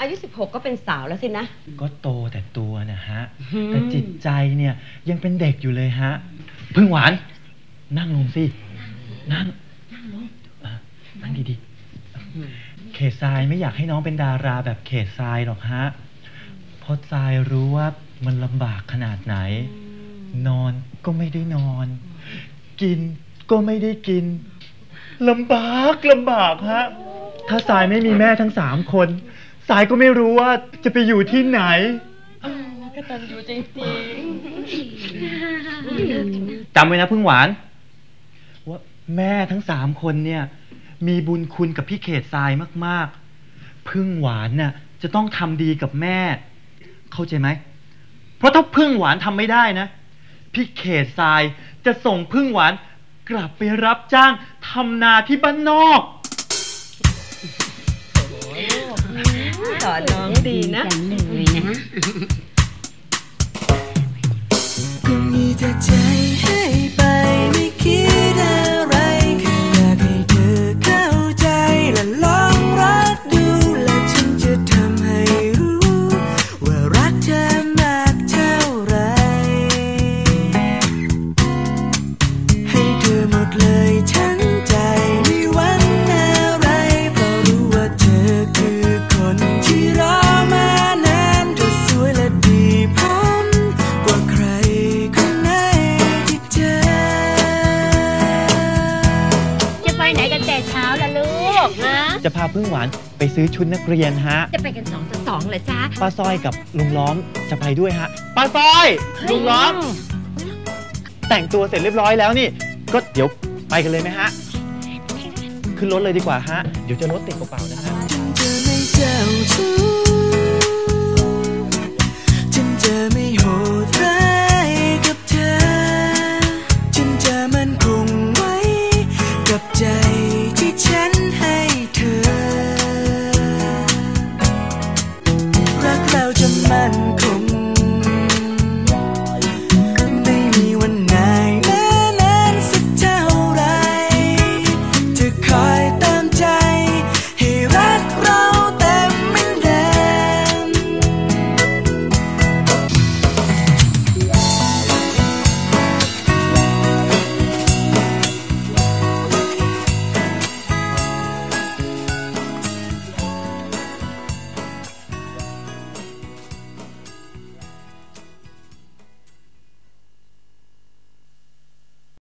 อายุ 16 ก็เป็นสาวแล้วสินะ ก็โตแต่ตัวนะฮะอืมแต่จิตใจเนี่ยยังเป็นเด็กอยู่เลยฮะ พึ่งหวาน นั่งลงสิ นั่งเออนั่งดีๆ เขตทรายไม่อยากให้น้องเป็นดาราแบบเขตทรายหรอกฮะ เพราะทรายรู้ว่ามันลำบากขนาดไหน นอนก็ไม่ได้นอน กินก็ไม่ได้กินลำบากลำบากฮะ ถ้าสายไม่มีแม่ทั้งสามคน สายก็ไม่รู้ว่าจะไปอยู่ที่ไหนก็ตันอยู่จริงจำไว้นะพึ่งหวาน ว่าแม่ทั้งสามคนเนี่ย มีบุญคุณกับพี่เขตทรายมาก ๆ พึ่งหวานน่ะจะต้องทำดีกับแม่ เข้าใจไหม เพราะถ้าพึ่งหวานทำไม่ได้นะ พี่เขตทรายจะส่งพึ่งหวานกลับไปรับจ้างทำนาที่บ้านนอก สอนน้องดีนะจังเลยนะ จะพาพึ่งหวานไปซื้อชุดนักเรียนฮะ จะไปกันสองต่อสองเหรอจ๊ะ ป้าซอยกับลุงล้อมจะไปด้วยฮะ ป้าซอย ลุงล้อม แต่งตัวเสร็จเรียบร้อยแล้วนี่ ก็เดี๋ยวไปกันเลยไหมฮะ ขึ้นรถเลยดีกว่าฮะ เดี๋ยวจะรถติดเปล่าๆนะฮะ คอยแต่